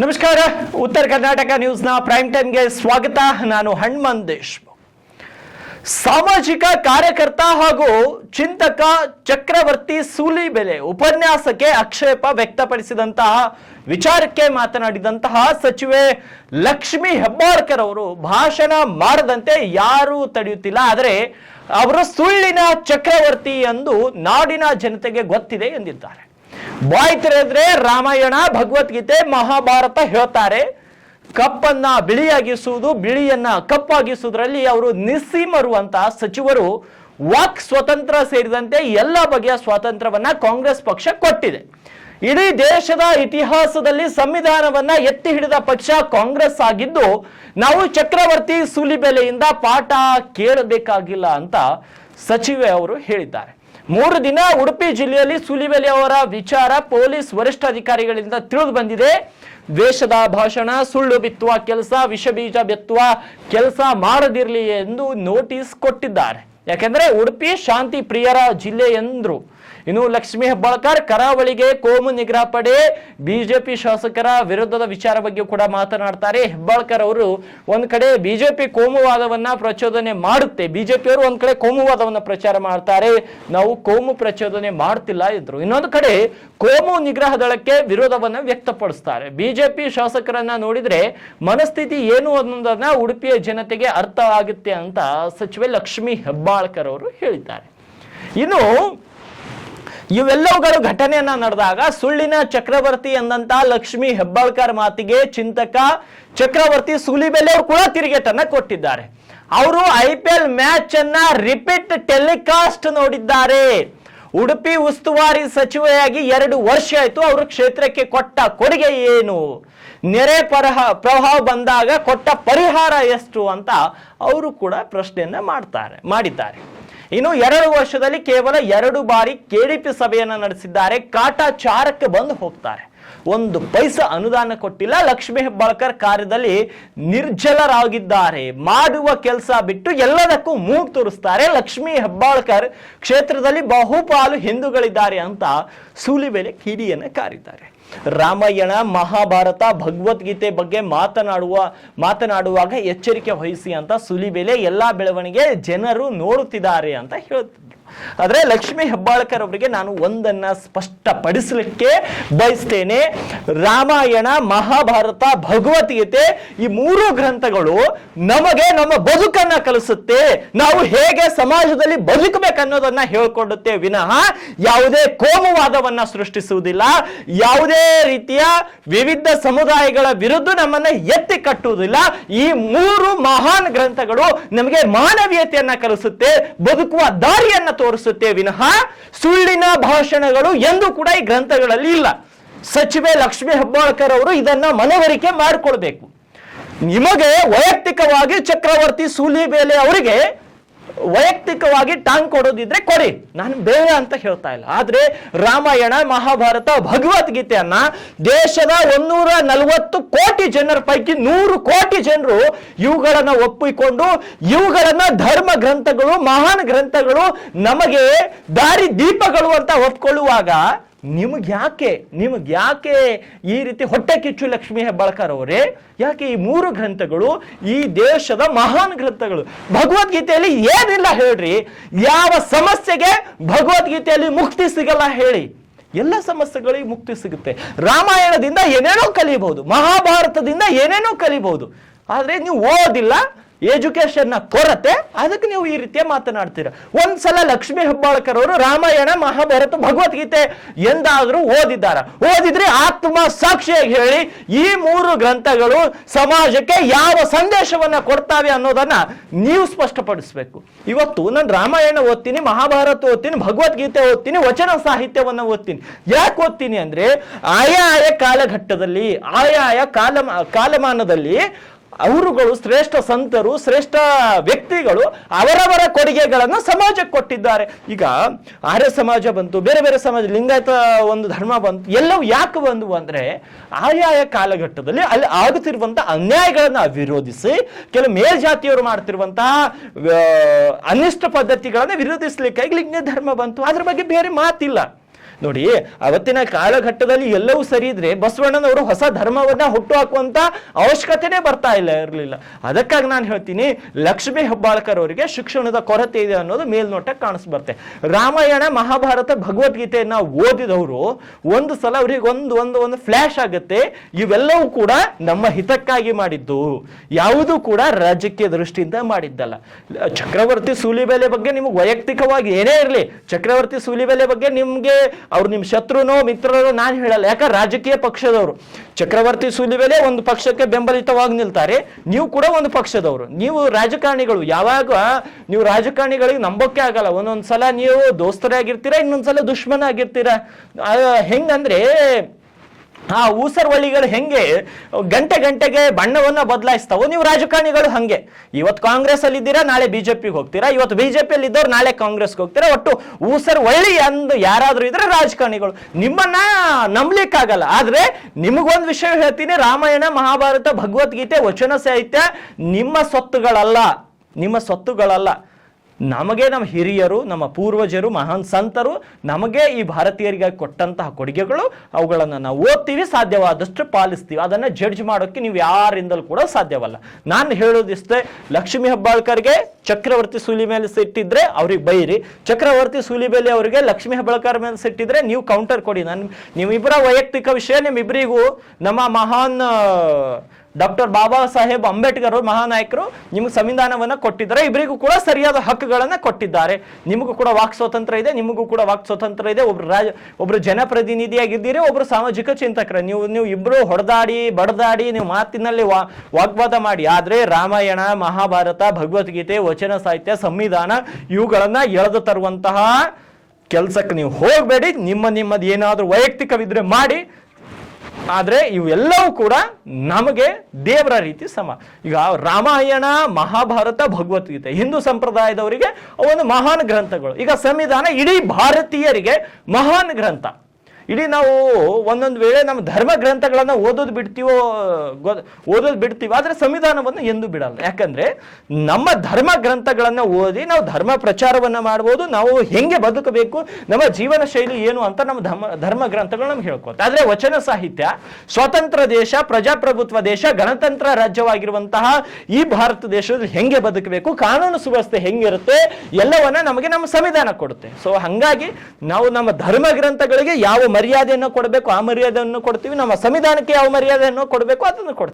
ನಮಸ್ಕಾರ. ಉತ್ತರ ಕರ್ನಾಟಕ ನ್ಯೂಸ್ನ ಪ್ರೈಮ್ ಟೈಮ್ಗೆ ಸ್ವಾಗತ. ನಾನು ಹಣ್ಮನ್ ದೇಶ್ಮುಖ್. ಸಾಮಾಜಿಕ ಕಾರ್ಯಕರ್ತ ಹಾಗೂ ಚಿಂತಕ ಚಕ್ರವರ್ತಿ ಸೂಲಿಬೆಲೆ ಉಪನ್ಯಾಸಕ್ಕೆ ಆಕ್ಷೇಪ ವ್ಯಕ್ತಪಡಿಸಿದಂತಹ, ವಿಚಾರಕ್ಕೆ ಮಾತನಾಡಿದಂತಹ ಸಚಿವೆ ಲಕ್ಷ್ಮಿ ಹೆಬ್ಬಾಳ್ಕರ್ ಅವರು ಭಾಷಣ ಮಾಡದಂತೆ ಯಾರೂ ತಡೆಯುತ್ತಿಲ್ಲ. ಆದರೆ ಅವರು ಸುಳ್ಳಿನ ಚಕ್ರವರ್ತಿ ಎಂದು ನಾಡಿನ ಜನತೆಗೆ ಗೊತ್ತಿದೆ ಎಂದಿದ್ದಾರೆ. ಬಾಯ್ ತೆರೆದ್ರೆ ರಾಮಾಯಣ, ಭಗವದ್ಗೀತೆ, ಮಹಾಭಾರತ ಹೇಳ್ತಾರೆ. ಕಪ್ಪನ್ನ ಬಿಳಿಯಾಗಿಸುವುದು, ಬಿಳಿಯನ್ನ ಕಪ್ಪಾಗಿಸುವುದರಲ್ಲಿ ಅವರು ನಿಸ್ಸೀಮರು ಅಂತ ಸಚಿವರು ವಾಕ್ ಸ್ವತಂತ್ರ ಸೇರಿದಂತೆ ಎಲ್ಲ ಬಗೆಯ ಸ್ವಾತಂತ್ರ್ಯವನ್ನ ಕಾಂಗ್ರೆಸ್ ಪಕ್ಷ ಕೊಟ್ಟಿದೆ. ಇಡೀ ದೇಶದ ಇತಿಹಾಸದಲ್ಲಿ ಸಂವಿಧಾನವನ್ನ ಎತ್ತಿ ಹಿಡಿದ ಪಕ್ಷ ಕಾಂಗ್ರೆಸ್ ಆಗಿದ್ದು, ನಾವು ಚಕ್ರವರ್ತಿ ಸೂಲಿಬೆಲೆಯಿಂದ ಪಾಠ ಕೇಳಬೇಕಾಗಿಲ್ಲ ಅಂತ ಸಚಿವೆ ಅವರು ಹೇಳಿದ್ದಾರೆ. ಮೂರು ದಿನ ಉಡುಪಿ ಜಿಲ್ಲೆಯಲ್ಲಿ ಸುಲಿವೆಲಿ ಅವರ ವಿಚಾರ ಪೊಲೀಸ್ ವರಿಷ್ಠ ಅಧಿಕಾರಿಗಳಿಂದ ತಿಳಿದು ಬಂದಿದೆ. ದ್ವೇಷದ ಭಾಷಣ, ಸುಳ್ಳು ಬಿತ್ತುವ ಕೆಲಸ ವಿಷ ಬೀಜ ಬಿತ್ತುವ ಕೆಲಸ ಮಾಡದಿರಲಿ ಎಂದು ನೋಟಿಸ್ ಕೊಟ್ಟಿದ್ದಾರೆ. ಯಾಕೆಂದ್ರೆ ಉಡುಪಿ ಶಾಂತಿ ಪ್ರಿಯರ ಜಿಲ್ಲೆ ಎಂದ್ರು. ಇನ್ನು ಲಕ್ಷ್ಮೀ ಹೆಬ್ಬಾಳ್ಕರ್ ಕರಾವಳಿಗೆ ಕೋಮು ನಿಗ್ರಹ ಪಡೆ ಬಿಜೆಪಿ ಶಾಸಕರ ವಿರುದ್ಧದ ವಿಚಾರ ಬಗ್ಗೆ ಕೂಡ ಮಾತನಾಡ್ತಾರೆ. ಹೆಬ್ಬಾಳ್ಕರ್ ಅವರು ಒಂದ್ ಕಡೆ ಬಿಜೆಪಿ ಕೋಮುವಾದವನ್ನ ಪ್ರಚೋದನೆ ಮಾಡುತ್ತೆ. ಬಿಜೆಪಿಯವರು ಒಂದ್ ಕಡೆ ಕೋಮುವಾದವನ್ನ ಪ್ರಚಾರ ಮಾಡ್ತಾರೆ. ನಾವು ಕೋಮು ಪ್ರಚೋದನೆ ಮಾಡ್ತಿಲ್ಲ ಇದ್ರು ಇನ್ನೊಂದು ಕಡೆ ಕೋಮು ನಿಗ್ರಹ ದಳಕ್ಕೆ ವಿರೋಧವನ್ನ ವ್ಯಕ್ತಪಡಿಸ್ತಾರೆ. ಬಿಜೆಪಿ ಶಾಸಕರನ್ನ ನೋಡಿದ್ರೆ ಮನಸ್ಥಿತಿ ಏನು ಅನ್ನೋದನ್ನ ಉಡುಪಿಯ ಜನತೆಗೆ ಅರ್ಥ ಆಗುತ್ತೆ ಅಂತ ಸಚಿವೆ ಲಕ್ಷ್ಮಿ ಹೆಬ್ಬಾಳ್ಕರ್ ಅವರು ಹೇಳಿದ್ದಾರೆ. ಇನ್ನು ಇವೆಲ್ಲವುಗಳು ಘಟನೆಯನ್ನ ನಡೆದಾಗ ಸುಳ್ಳಿನ ಚಕ್ರವರ್ತಿ ಎಂದಂತ ಲಕ್ಷ್ಮಿ ಹೆಬ್ಬಾಳ್ಕರ್ ಮಾತಿಗೆ ಚಿಂತಕ ಚಕ್ರವರ್ತಿ ಸೂಲಿಬೆಲೆ ಅವರು ಕೂಡ ತಿರುಗೇಟನ್ನ ಕೊಟ್ಟಿದ್ದಾರೆ. ಅವರು ಐ ಪಿ ಎಲ್ ಮ್ಯಾಚ್ ಅನ್ನ ರಿಪೀಟ್ ಟೆಲಿಕಾಸ್ಟ್ ನೋಡಿದ್ದಾರೆ. ಉಡುಪಿ ಉಸ್ತುವಾರಿ ಸಚಿವೆಯಾಗಿ ಎರಡು ವರ್ಷ ಆಯ್ತು ಅವರು ಕ್ಷೇತ್ರಕ್ಕೆ ಕೊಟ್ಟ ಕೊಡುಗೆ ಏನು? ನೆರೆ ಪರಹ ಪ್ರಭಾವ ಬಂದಾಗ ಕೊಟ್ಟ ಪರಿಹಾರ ಎಷ್ಟು ಅಂತ ಅವರು ಕೂಡ ಪ್ರಶ್ನೆಯನ್ನ ಮಾಡ್ತಾರೆ, ಮಾಡಿದ್ದಾರೆ. ಇನ್ನು ಎರಡು ವರ್ಷದಲ್ಲಿ ಕೇವಲ ಎರಡು ಬಾರಿ ಕೆಡಿಪಿ ಸಭೆಯನ್ನು ನಡೆಸಿದ್ದಾರೆ. ಕಾಟಾಚಾರಕ್ಕೆ ಬಂದು ಹೋಗ್ತಾರೆ. ಒಂದು ಪೈಸ ಅನುದಾನ ಕೊಟ್ಟಿಲ್ಲ. ಲಕ್ಷ್ಮೀ ಹೆಬ್ಬಾಳ್ಕರ್ ಕಾರ್ಯದಲ್ಲಿ ನಿರ್ಜಲರಾಗಿದ್ದಾರೆ. ಮಾಡುವ ಕೆಲಸ ಬಿಟ್ಟು ಎಲ್ಲದಕ್ಕೂ ಮೂಗು ತೋರಿಸ್ತಾರೆ. ಲಕ್ಷ್ಮೀ ಹೆಬ್ಬಾಳ್ಕರ್ ಕ್ಷೇತ್ರದಲ್ಲಿ ಬಹುಪಾಲು ಹಿಂದೂಗಳಿದ್ದಾರೆ ಅಂತ ಸೂಲಿಬೆಲೆ ಕಿಡಿಯನ್ನ ಕಾರಿದ್ದಾರೆ. ರಾಮಾಯಣ, ಮಹಾಭಾರತ, ಭಗವದ್ಗೀತೆ ಬಗ್ಗೆ ಮಾತನಾಡುವ, ಮಾತನಾಡುವಾಗ ಎಚ್ಚರಿಕೆ ವಹಿಸಿ ಅಂತ ಸುಲಿಬೆಲೆ ಎಲ್ಲಾ ಬೆಳವಣಿಗೆ ಜನರು ನೋಡುತ್ತಿದ್ದಾರೆ ಅಂತ ಹೇಳ್ತಿದ್ರು. ಆದ್ರೆ ಲಕ್ಷ್ಮೀ ಹೆಬ್ಬಾಳ್ಕರ್ ಅವರಿಗೆ ನಾನು ಒಂದನ್ನ ಸ್ಪಷ್ಟಪಡಿಸಲಿಕ್ಕೆ ಬಯಸ್ತೇನೆ. ರಾಮಾಯಣ, ಮಹಾಭಾರತ, ಭಗವದ್ಗೀತೆ ಈ ಮೂರು ಗ್ರಂಥಗಳು ನಮಗೆ ನಮ್ಮ ಬದುಕನ್ನ ಕಲಿಸುತ್ತೆ. ನಾವು ಹೇಗೆ ಸಮಾಜದಲ್ಲಿ ಬದುಕಬೇಕನ್ನೋದನ್ನ ಹೇಳ್ಕೊಡುತ್ತೆ ವಿನಃ ಯಾವುದೇ ಕೋಮುವಾದವನ್ನ ಸೃಷ್ಟಿಸುವುದಿಲ್ಲ. ಯಾವುದೇ ರೀತಿಯ ವಿವಿಧ ಸಮುದಾಯಗಳ ವಿರುದ್ಧ ನಮ್ಮನ್ನ ಎತ್ತಿ ಕಟ್ಟುವುದಿಲ್ಲ. ಈ ಮೂರು ಮಹಾನ್ ಗ್ರಂಥಗಳು ನಮಗೆ ಮಾನವೀಯತೆಯನ್ನ ಕಲಿಸುತ್ತೆ. ಬದುಕುವ ದಾರಿಯನ್ನ ತೋರಿಸುತ್ತೆ ವಿನಃ ಸುಳ್ಳಿನ ಭಾಷಣಗಳು ಎಂದು ಕೂಡ ಈ ಗ್ರಂಥಗಳಲ್ಲಿ ಇಲ್ಲ. ಸಚಿವೆ ಲಕ್ಷ್ಮೀ ಹೆಬ್ಬಾಳ್ಕರ್ ಅವರು ಇದನ್ನ ಮನವರಿಕೆ ಮಾಡಿಕೊಳ್ಬೇಕು. ನಿಮಗೆ ವೈಯಕ್ತಿಕವಾಗಿ ಚಕ್ರವರ್ತಿ ಸೂಲಿಬೇಲೆ ಅವರಿಗೆ ವೈಯಕ್ತಿಕವಾಗಿ ಟಾಂಗ್ ಕೊಡೋದಿದ್ರೆ ಕೊಡಿ. ನಾನು ಬೇಡ ಅಂತ ಹೇಳ್ತಾ ಇಲ್ಲ. ಆದ್ರೆ ರಾಮಾಯಣ, ಮಹಾಭಾರತ ಭಗವದ್ಗೀತೆಯನ್ನ ದೇಶದ ಒಂದೂರ ನಲವತ್ತು ಕೋಟಿ ಜನರ ಪೈಕಿ ನೂರು ಕೋಟಿ ಜನರು ಇವುಗಳನ್ನ ಒಪ್ಪಿಕೊಂಡು, ಇವುಗಳನ್ನ ಧರ್ಮ ಗ್ರಂಥಗಳು, ಮಹಾನ್ ಗ್ರಂಥಗಳು ನಮಗೆ ದಾರಿ ದೀಪಗಳು ಅಂತ ಒಪ್ಕೊಳ್ಳುವಾಗ ನಿಮಗೆ ಯಾಕೆ ನಿಮಗೆ ಯಾಕೆ ಈ ರೀತಿ ಹೊಟ್ಟೆ ಕಿಚ್ಚು ಲಕ್ಷ್ಮೀ ಹೆಬ್ಬಾಳ್ಕರ್ ಅವರೇ? ಯಾಕೆ ಈ ಮೂರು ಗ್ರಂಥಗಳು, ಈ ದೇಶದ ಮಹಾನ್ ಗ್ರಂಥಗಳು? ಭಗವದ್ಗೀತೆಯಲ್ಲಿ ಏನಿಲ್ಲ ಹೇಳ್ರಿ. ಯಾವ ಸಮಸ್ಯೆಗೆ ಭಗವದ್ಗೀತೆಯಲ್ಲಿ ಮುಕ್ತಿ ಸಿಗಲ್ಲ ಹೇಳಿ. ಎಲ್ಲ ಸಮಸ್ಯೆಗಳಿಗೆ ಮುಕ್ತಿ ಸಿಗುತ್ತೆ. ರಾಮಾಯಣದಿಂದ ಏನೇನೋ ಕಲಿಬಹುದು ಮಹಾಭಾರತದಿಂದ ಏನೇನೋ ಕಲಿಬಹುದು ಆದರೆ ನೀವು ಓದಿಲ್ಲ ಎಜುಕೇಶನ್ ಕೊರತೆ, ಅದಕ್ಕೆ ನೀವು ಈ ರೀತಿಯ ಮಾತನಾಡ್ತೀರ. ಒಂದ್ಸಲ ಲಕ್ಷ್ಮೀ ಹೆಬ್ಬಾಳ್ಕರ್ ಅವರು ರಾಮಾಯಣ, ಮಹಾಭಾರತ, ಭಗವದ್ಗೀತೆ ಎಂದಾದ್ರೂ ಓದಿದ್ದಾರ. ಓದಿದ್ರೆ ಆತ್ಮ ಸಾಕ್ಷಿಯಾಗಿ ಹೇಳಿ ಈ ಮೂರು ಗ್ರಂಥಗಳು ಸಮಾಜಕ್ಕೆ ಯಾವ ಸಂದೇಶವನ್ನ ಕೊಡ್ತಾವೆ ಅನ್ನೋದನ್ನ ನೀವು ಸ್ಪಷ್ಟಪಡಿಸ್ಬೇಕು. ಇವತ್ತು ನಾನು ರಾಮಾಯಣ ಓದ್ತೀನಿ, ಮಹಾಭಾರತ ಓದ್ತೀನಿ, ಭಗವದ್ಗೀತೆ ಓದ್ತೀನಿ, ವಚನ ಸಾಹಿತ್ಯವನ್ನ ಓದ್ತೀನಿ. ಯಾಕೆ ಓದ್ತೀನಿ ಅಂದ್ರೆ ಆಯಾ ಆಯಾ ಕಾಲಘಟ್ಟದಲ್ಲಿ ಆಯಾ ಆಯಾ ಕಾಲ ಕಾಲಮಾನದಲ್ಲಿ ಅವರುಗಳು, ಶ್ರೇಷ್ಠ ಸಂತರು, ಶ್ರೇಷ್ಠ ವ್ಯಕ್ತಿಗಳು ಅವರವರ ಕೊಡುಗೆಗಳನ್ನು ಸಮಾಜಕ್ಕೆ ಕೊಟ್ಟಿದ್ದಾರೆ. ಈಗ ಆರ್ಯ ಸಮಾಜ ಬಂತು, ಬೇರೆ ಬೇರೆ ಸಮಾಜ, ಲಿಂಗಾಯತ ಒಂದು ಧರ್ಮ ಬಂತು, ಎಲ್ಲವೂ ಯಾಕೆ ಬಂದವು ಅಂದ್ರೆ ಆಯಾಯ ಕಾಲಘಟ್ಟದಲ್ಲಿ ಅಲ್ಲಿ ಆಗುತ್ತಿರುವಂತಹ ಅನ್ಯಾಯಗಳನ್ನು ವಿರೋಧಿಸಿ ಕೆಲವು ಮೇಲ್ಜಾತಿಯವರು ಮಾಡ್ತಿರುವಂತಹ ಅನಿಷ್ಟ ಪದ್ಧತಿಗಳನ್ನು ವಿರೋಧಿಸ್ಲಿಕ್ಕಾಗಿ ಲಿಂಗ ಧರ್ಮ ಬಂತು. ಅದ್ರ ಬಗ್ಗೆ ಬೇರೆ ಮಾತಿಲ್ಲ. ನೋಡಿ, ಅವತ್ತಿನ ಕಾಲಘಟ್ಟದಲ್ಲಿ ಎಲ್ಲವೂ ಸರಿ ಇದ್ರೆ ಬಸವಣ್ಣನವರು ಹೊಸ ಧರ್ಮವನ್ನ ಹುಟ್ಟು ಹಾಕುವಂತ ಅವಶ್ಯಕತೆನೇ ಬರ್ತಾ ಇಲ್ಲ, ಇರಲಿಲ್ಲ. ಅದಕ್ಕಾಗಿ ನಾನು ಹೇಳ್ತೀನಿ, ಲಕ್ಷ್ಮೀ ಹೆಬ್ಬಾಳ್ಕರ್ ಅವರಿಗೆ ಶಿಕ್ಷಣದ ಕೊರತೆ ಇದೆ ಅನ್ನೋದು ಮೇಲ್ನೋಟಕ್ಕೆ ಕಾಣಿಸ್ಬರ್ತೆ ರಾಮಾಯಣ, ಮಹಾಭಾರತ, ಭಗವದ್ಗೀತೆಯನ್ನ ಓದಿದವರು ಒಂದು ಸಲ ಅವ್ರಿಗೆ ಒಂದು ಒಂದು ಒಂದು ಫ್ಲಾಶ್ ಆಗುತ್ತೆ. ಇವೆಲ್ಲವೂ ಕೂಡ ನಮ್ಮ ಹಿತಕ್ಕಾಗಿ ಮಾಡಿದ್ದು. ಯಾವುದೂ ಕೂಡ ರಾಜಕೀಯ ದೃಷ್ಟಿಯಿಂದ ಮಾಡಿದ್ದಲ್ಲ. ಚಕ್ರವರ್ತಿ ಸೂಲಿಬೆಲೆ ಬಗ್ಗೆ ನಿಮ್ಗೆ ವೈಯಕ್ತಿಕವಾಗಿ ಏನೇ ಇರಲಿ, ಚಕ್ರವರ್ತಿ ಸೂಲಿಬೆಲೆ ಬಗ್ಗೆ ನಿಮ್ಗೆ ಅವ್ರು ನಿಮ್ಮ ಶತ್ರುನೋ ಮಿತ್ರರೋ ನಾನು ಹೇಳಲ್ಲ. ಯಾಕಂದ್ರೆ ರಾಜಕೀಯ ಪಕ್ಷದವರು. ಚಕ್ರವರ್ತಿ ಸುಲಿವೆಲೆ ಒಂದು ಪಕ್ಷಕ್ಕೆ ಬೆಂಬಲಿತವಾಗಿ ನಿಲ್ತಾರೆ. ನೀವು ಕೂಡ ಒಂದು ಪಕ್ಷದವರು. ನೀವು ರಾಜಕಾರಣಿಗಳು. ಯಾವಾಗ ನೀವು ರಾಜಕಾರಣಿಗಳಿಗೆ ನಂಬೋಕೆ ಆಗಲ್ಲ. ಒಂದೊಂದ್ಸಲ ನೀವು ದೋಸ್ತರೇ ಆಗಿರ್ತೀರಾ ಇನ್ನೊಂದ್ಸಲ ದುಶ್ಮನ ಆಗಿರ್ತೀರಾ. ಹೆಂಗಂದ್ರೆ ಆ ಊಸರ್ವಳ್ಳಿಗಳು ಹೆಂಗೆ ಗಂಟೆ ಗಂಟೆಗೆ ಬಣ್ಣವನ್ನ ಬದಲಾಯಿಸ್ತಾವೋ? ನೀವು ರಾಜಕಾರಣಿಗಳು ಹಂಗೆ. ಇವತ್ತು ಕಾಂಗ್ರೆಸ್ ಅಲ್ಲಿ ಇದ್ದೀರಾ ನಾಳೆ ಬಿಜೆಪಿಗೆ ಹೋಗ್ತೀರಾ? ಇವತ್ತು ಬಿಜೆಪಿಯಲ್ಲಿ ಇದ್ದವ್ರು ನಾಳೆ ಕಾಂಗ್ರೆಸ್ಗೆ ಹೋಗ್ತೀರಾ? ಒಟ್ಟು ಊಸರ್ವಳ್ಳಿ ಅಂದು ಯಾರಾದ್ರೂ ಇದ್ರೆ ರಾಜಕಾರಣಿಗಳು. ನಿಮ್ಮನ್ನ ನಂಬ್ಲಿಕ್ಕಾಗಲ್ಲ. ಆದ್ರೆ ನಿಮಗೊಂದು ವಿಷಯ ಹೇಳ್ತೀನಿ. ರಾಮಾಯಣ, ಮಹಾಭಾರತ, ಭಗವದ್ಗೀತೆ, ವಚನ ಸಾಹಿತ್ಯ ನಿಮ್ಮ ಸ್ವತ್ತುಗಳಲ್ಲ ನಿಮ್ಮ ಸ್ವತ್ತುಗಳಲ್ಲ ನಮಗೆ ನಮ್ಮ ಹಿರಿಯರು, ನಮ್ಮ ಪೂರ್ವಜರು, ಮಹಾನ್ ಸಂತರು ನಮಗೆ ಈ ಭಾರತೀಯರಿಗೆ ಕೊಟ್ಟಂತಹ ಕೊಡುಗೆಗಳು, ಅವುಗಳನ್ನು ನಾವು ಓದ್ತೀವಿ, ಸಾಧ್ಯವಾದಷ್ಟು ಪಾಲಿಸ್ತೀವಿ. ಅದನ್ನು ಜಡ್ಜ್ ಮಾಡೋಕ್ಕೆ ನೀವು ಯಾರಿಂದಲೂ ಕೂಡ ಸಾಧ್ಯವಲ್ಲ. ನಾನು ಹೇಳೋದಿಷ್ಟೇ, ಲಕ್ಷ್ಮಿ ಹೆಬ್ಬಾಳ್ಕರ್ಗೆ ಚಕ್ರವರ್ತಿ ಸೂಲಿ ಮೇಲೆ ಸಿಟ್ಟಿದ್ರೆ ಅವ್ರಿಗೆ ಬೈರಿ. ಚಕ್ರವರ್ತಿ ಸೂಲಿಬೇಲಿ ಅವರಿಗೆ ಲಕ್ಷ್ಮಿ ಹೆಬ್ಬಾಳ್ಕರ್ ಮೇಲೆ ಸಿಟ್ಟಿದ್ರೆ ನೀವು ಕೌಂಟರ್ ಕೊಡಿ. ನಾನು ನಿಮ್ಮಿಬ್ಬರ ವೈಯಕ್ತಿಕ ವಿಷಯ ನಿಮ್ಮಿಬ್ಬರಿಗೂ ನಮ್ಮ ಮಹಾನ್ ಡಾಕ್ಟರ್ ಬಾಬಾ ಸಾಹೇಬ್ ಅಂಬೇಡ್ಕರ್ ಮಹಾನಾಯಕರು ನಿಮಗೆ ಸಂವಿಧಾನವನ್ನು ಕೊಟ್ಟಿದ್ದಾರೆ. ಇಬ್ಬರಿಗೂ ಕೂಡ ಸರಿಯಾದ ಹಕ್ಕುಗಳನ್ನು ಕೊಟ್ಟಿದ್ದಾರೆ. ನಿಮಗೂ ಕೂಡ ವಾಕ್ ಸ್ವಾತಂತ್ರ್ಯ ಇದೆ, ನಿಮಗೂ ಕೂಡ ವಾಕ್ ಸ್ವಾತಂತ್ರ್ಯ ಇದೆ. ಒಬ್ರು ರಾಜ, ಒಬ್ರು ಜನಪ್ರತಿನಿಧಿಯಾಗಿದ್ದೀರಿ, ಒಬ್ರು ಸಾಮಾಜಿಕ ಚಿಂತಕರ. ನೀವು ನೀವು ಇಬ್ಬರು ಹೊಡೆದಾಡಿ, ಬಡದಾಡಿ, ನೀವು ಮಾತಿನಲ್ಲಿ ವಾ, ವಾಗ್ವಾದ ಮಾಡಿ. ಆದರೆ ರಾಮಾಯಣ, ಮಹಾಭಾರತ, ಭಗವದ್ಗೀತೆ, ವಚನ ಸಾಹಿತ್ಯ, ಸಂವಿಧಾನ ಇವುಗಳನ್ನು ಎಳೆದು ತರುವಂತಹ ಕೆಲಸಕ್ಕೆ ನೀವು ಹೋಗಬೇಡಿ. ನಿಮ್ಮ, ನಿಮ್ಮದು ಏನಾದರೂ ವೈಯಕ್ತಿಕವಿದ್ರೆ ಮಾಡಿ. ಆದ್ರೆ ಇವೆಲ್ಲವೂ ಕೂಡ ನಮಗೆ ದೇವರ ರೀತಿ ಸಮ. ಈಗ ರಾಮಾಯಣ, ಮಹಾಭಾರತ ಭಗವದ್ಗೀತೆ ಹಿಂದೂ ಸಂಪ್ರದಾಯದವರಿಗೆ ಒಂದು ಮಹಾನ್ ಗ್ರಂಥಗಳು. ಈಗ ಸಂವಿಧಾನ ಇಡೀ ಭಾರತೀಯರಿಗೆ ಮಹಾನ್ ಗ್ರಂಥ. ಇಡೀ ನಾವು ಒಂದೊಂದು ವೇಳೆ ನಮ್ಮ ಧರ್ಮ ಗ್ರಂಥಗಳನ್ನ ಓದೋದು ಬಿಡ್ತೀವೋ ಓದೋದು ಬಿಡ್ತೀವೋ, ಆದ್ರೆ ಸಂವಿಧಾನವನ್ನು ಎಂದು ಬಿಡಲ್ಲ. ಯಾಕಂದ್ರೆ ನಮ್ಮ ಧರ್ಮ ಗ್ರಂಥಗಳನ್ನ ಓದಿ ನಾವು ಧರ್ಮ ಪ್ರಚಾರವನ್ನ ಮಾಡ್ಬೋದು, ನಾವು ಹೆಂಗೆ ಬದುಕಬೇಕು, ನಮ್ಮ ಜೀವನ ಶೈಲಿ ಏನು ಅಂತ ನಮ್ಮ ಧರ್ಮ ಧರ್ಮ ಗ್ರಂಥಗಳು ನಮ್ಗೆ ಹೇಳ್ಕೊತ ಆದ್ರೆ ವಚನ ಸಾಹಿತ್ಯ, ಸ್ವತಂತ್ರ ದೇಶ, ಪ್ರಜಾಪ್ರಭುತ್ವ ದೇಶ, ಗಣತಂತ್ರ ರಾಜ್ಯವಾಗಿರುವಂತಹ ಈ ಭಾರತ ದೇಶದಲ್ಲಿ ಹೆಂಗೆ ಬದುಕಬೇಕು, ಕಾನೂನು ಸುವ್ಯವಸ್ಥೆ ಹೆಂಗಿರುತ್ತೆ, ಎಲ್ಲವನ್ನ ನಮಗೆ ನಮ್ಮ ಸಂವಿಧಾನ ಕೊಡುತ್ತೆ. ಸೊ ಹಂಗಾಗಿ ನಾವು ನಮ್ಮ ಧರ್ಮ ಗ್ರಂಥಗಳಿಗೆ ಯಾವ ಮರ್ಯಾದೆಯನ್ನು ಕೊಡಬೇಕು ಆ ಮರ್ಯಾದೆಯನ್ನು ಕೊಡ್ತೀವಿ. ನಮ್ಮ ಸಂವಿಧಾನಕ್ಕೆ ಯಾವ ಮರ್ಯಾದೆಯನ್ನು ಕೊಡಬೇಕು ಅದನ್ನು ಕೊಡ್ತೀವಿ.